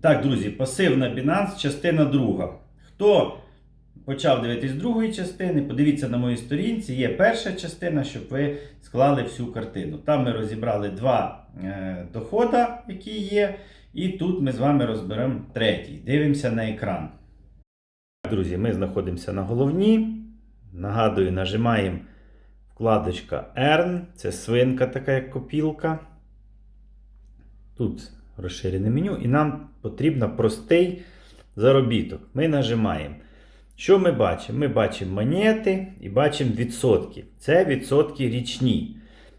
Так, друзі, пасив на Binance, частина друга. Хто почав дивитись другої частини, подивіться на моїй сторінці. Є перша частина, щоб ви склали всю картину. Там ми розібрали два е, дохода, які є. І тут ми з вами розберемо третій. Дивимося на екран. Друзі, ми знаходимося на головній. Нагадую, нажимаємо вкладочка Earn. Це свинка, така як копілка. Тут розширене меню, і нам потрібен простий заробіток. Ми нажимаємо. Що ми бачимо? Ми бачимо монети і бачимо відсотки. Це відсотки річні.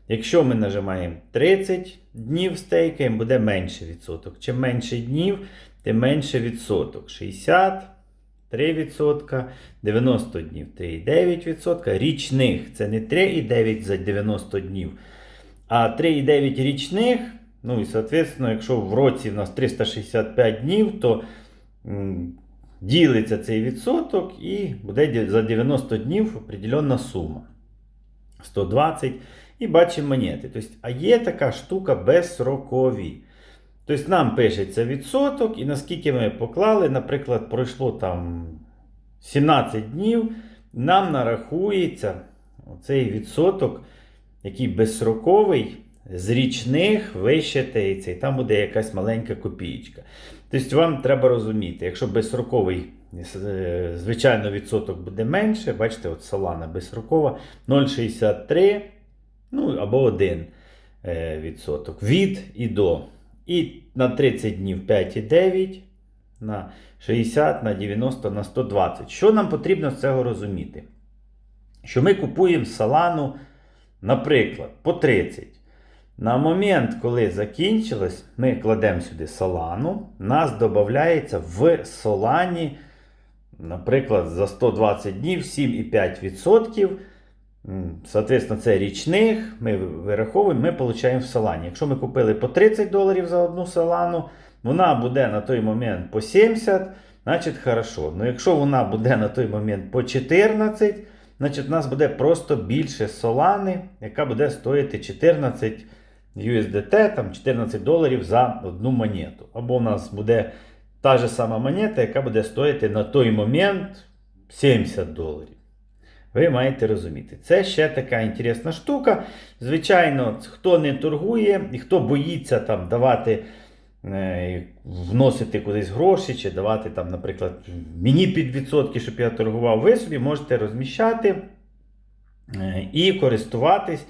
Якщо ми нажимаємо 30 днів стейкаємо, буде менше відсоток. Чим менше днів, тим менше відсоток. 60, 3%, 90 днів 3,9%. Річних це не 3,9 за 90 днів, а 3,9 річних. Ну і, соответственно, якщо в році в нас 365 днів, то ділиться цей відсоток і буде за 90 днів определенна сума. 120 і бачимо монети. Тобто, а є така штука безсрокові. Тобто нам пишеться відсоток, і наскільки ми поклали, наприклад, пройшло там 17 днів, нам нарахується цей відсоток, який безсроковий, з річних вищитається, і цей, там буде якась маленька копієчка. Тобто вам треба розуміти, якщо безсроковий, е, звичайно, відсоток буде менше, бачите, от Solana безсрокова 0,63, ну або 1 е, відсоток від і до. І на 30 днів 5,9, на 60, на 90, на 120. Що нам потрібно з цього розуміти? Що ми купуємо салану, наприклад, по 30. На момент, коли закінчилось, ми кладемо сюди солану, нас додається в солані, наприклад, за 120 днів 7,5%. Соответственно, це річних, ми вираховуємо, ми отримуємо в салані. Якщо ми купили по 30 доларів за одну салану, вона буде на той момент по 70, значить хорошо. Ну якщо вона буде на той момент по 14, значить у нас буде просто більше солани, яка буде стоїти 14 USDT, там 14 доларів за одну монету. Або у нас буде та ж сама монета, яка буде стоїти на той момент 70 доларів. Ви маєте розуміти. Це ще така інтересна штука. Звичайно, хто не торгує і хто боїться там давати, е, вносити кудись гроші, чи давати, там, наприклад, мені під відсотки, щоб я торгував, ви собі можете розміщати е, і користуватись.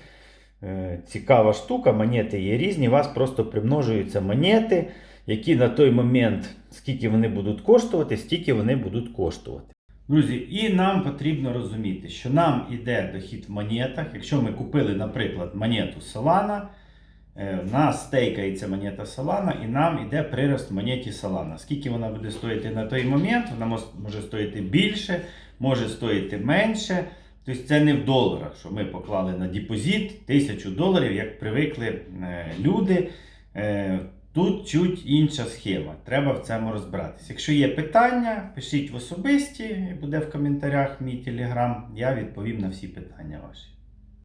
Е, Цікава штука, монети є різні. У вас просто примножуються монети, які на той момент, скільки вони будуть коштувати, стільки вони будуть коштувати. Друзі, і нам потрібно розуміти, що нам іде дохід в монетах. Якщо ми купили, наприклад, монету Solana, е, в нас стейкається монета Solana, і нам іде прирост монеті Solana. Скільки вона буде стоїти на той момент, вона може стоїти більше, може стоїти менше. Тобто це не в доларах, що ми поклали на депозит тисячу доларів, як привикли е, люди. Е, Тут чуть інша схема. Треба в цьому розбиратися. Якщо є питання, пишіть в особисті, буде в коментарях мій телеграм. Я відповім на всі питання ваші.